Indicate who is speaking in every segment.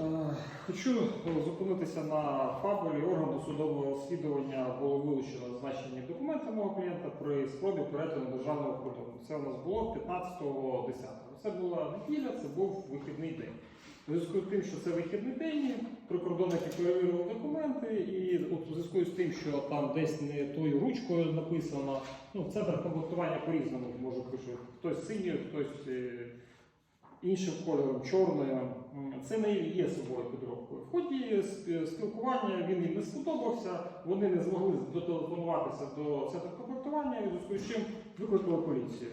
Speaker 1: Е, Хочу зупинитися на фабулі органу судового розслідування було вилучено зазначені документи мого клієнта при спробі перетину державного кордону. Це у нас було 15.10. Це була неділя, це був вихідний день. У зв'язку з тим, що це вихідний день, прикордонники перевірили документи, і у зв'язку з тим, що там десь не тою ручкою написано, ну, центр комплектування по-різному може пише. Хтось синьою, хтось. Іншим кольором, чорною. Це не є собою підробкою. В ході спілкування він їм не сподобався, вони не змогли дотелефонуватися до центру комплектування, і зв'язку з чим викликали поліцію.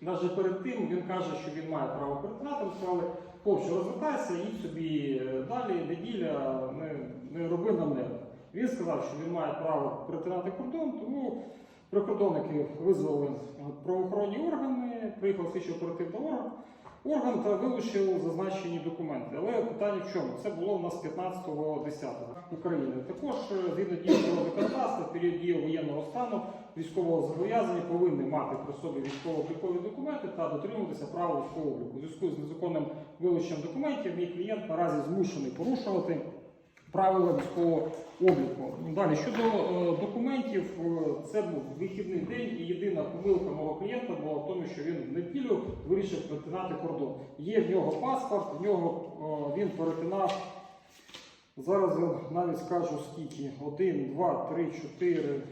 Speaker 1: Навіть перед тим він каже, що він має право перетинати, ми сказали, хлопче, розвертайся, їдь собі е, далі, неділя, не, не роби нам нерви. Він сказав, що він має право перетинати кордон, тому прикордонники визвали правоохоронні органи, приїхав слідчо оперативний орган. Орган та вилучив зазначені документи. Але питання в чому? Це було у нас 15.10 України. Також е, згідно діючого законодавства, в період дії воєнного стану військового зобов'язання повинні мати при собі військово-облікові документи та дотримуватися права військового обліку. У зв'язку з незаконним вилученням документів мій клієнт наразі змушений порушувати правила військового обліку. Далі щодо е, документів, е, це був вихідний день, помилка мого клієнта була в тому, що він в неділю вирішив перетинати кордон. Є в нього паспорт, в нього е, він перетинав. Зараз я навіть скажу скільки: 1, 2, 3, 4,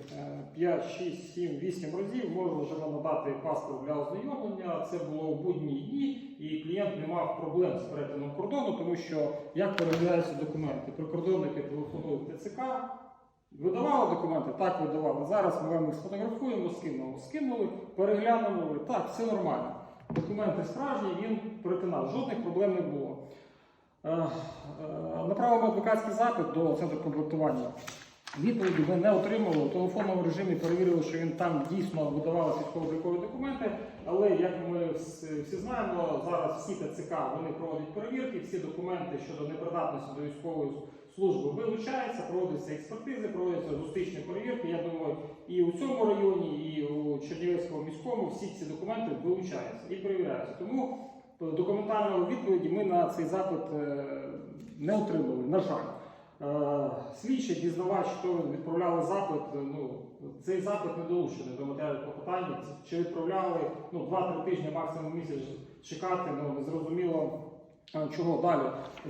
Speaker 1: 5, 6, 7, 8 разів. Можу вже надати паспорт для ознайомлення. Це було у будні дні, і клієнт не мав проблем з перетином кордону, тому що як перевіряються документи? Прикордонники телефонують в ТЦК. Видавали документи? Так, видавали. Зараз ми вам їх сфотографуємо, скинемо. Скинули, переглянули. Так, все нормально. Документи справжні, він перетинав. Жодних проблем не було. Е, е, Направимо адвокатський запит до центру комплектування. Відповіді ми не отримали. У телефонному режимі перевірили, що він там дійсно видавав військово-облікові документи. Але як ми всі знаємо, зараз всі ТЦК вони проводять перевірки, всі документи щодо непридатності до військової служби вилучаються, проводяться експертизи, проводяться зустрічні перевірки. Я думаю, і у цьому районі, і у Чернівецькому міському всі ці документи вилучаються і перевіряються. Тому е, документальної відповіді ми на цей запит е, не отримали, на жаль. Е, Слідчий дізнавач, хто відправляли запит, ну цей запит не долучений до матеріалів клопотання. Чи відправляли ну 2-3 тижні, максимум місяць чекати, ну не зрозуміло. е, Чого далі?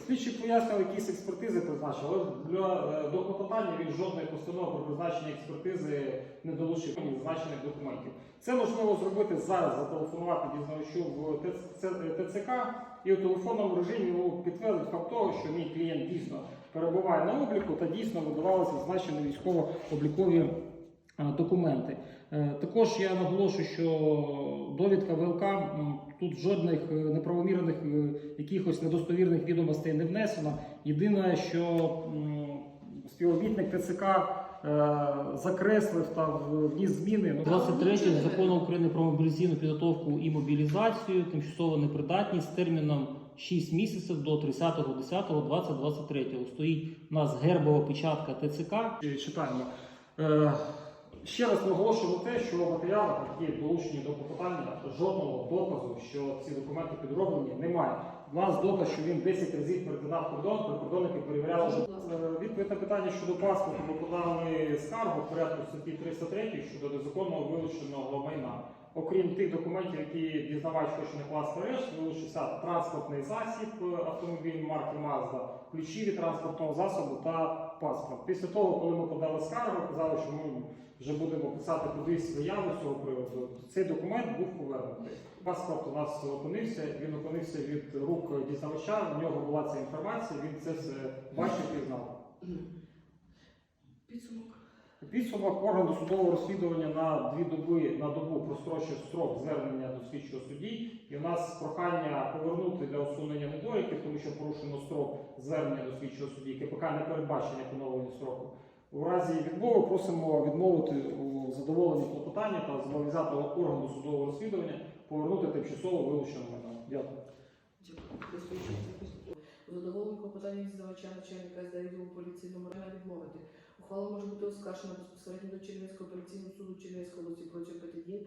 Speaker 1: Слідчі пояснювали, якісь експертизи призначили, для е, до клопотання він жодної постанови про призначення експертизи не долучив зазначених документів. Це можливо зробити зараз, зателефонувати дізнавачу в ТЦК і у телефонному режимі підтвердить факт того, що мій клієнт дійсно перебуває на обліку та дійсно видавалися зазначені військово-облікові документи. Е, Також я наголошую, що довідка ВЛК тут жодних е, неправомірних е, якихось недостовірних відомостей не внесено. Єдине, що співробітник ТЦК е, закреслив та в- вніс зміни. Ну,
Speaker 2: 23 закону України про мобілізаційну підготовку і мобілізацію, тимчасово непридатність з терміном 6 місяців до 30.10.2023. Стоїть у нас гербова печатка ТЦК.
Speaker 1: Читаємо. Ще раз наголошую на те, що в матеріалах, які долучені до клопотання, жодного доказу, що ці документи підроблені, немає. У нас доказ, що він 10 разів перетинав кордон, прикордонники перевіряли. Е, Відповідь на питання щодо паспорту ми подали скаргу в порядку статті 303 щодо незаконного вилученого майна. Окрім тих документів, які дізнавач хоче накласти арешт, вилучився транспортний засіб е, автомобіль марки Mazda, ключі від транспортного засобу та паспорт. Після того, коли ми подали скаргу, казали, що ми вже будемо писати кудись заяву з цього приводу. Цей документ був повернутий. Паспорт у нас опинився, він опинився від рук дізнавача. У нього була ця інформація. Він це все бачив і знав.
Speaker 3: Підсумок.
Speaker 1: Підсумок органу судового розслідування на дві доби на добу прострочив строк звернення до слідчого судді. І у нас прохання повернути для усунення недоліків, тому що порушено строк звернення до слідчого судді. КПК не передбачення поновлення строку. У разі відмови просимо відмовити у задоволенні клопотання та зобов'язати органу судового розслідування повернути тимчасово вилучене майно. Дякую.
Speaker 3: Задоволення клопотання дізнавача начальника відділу поліції номер відмовити. Ухвала може бути оскаржена безпосередньо до Чернівського апеляційного суду Чернівської області протягом п'яти днів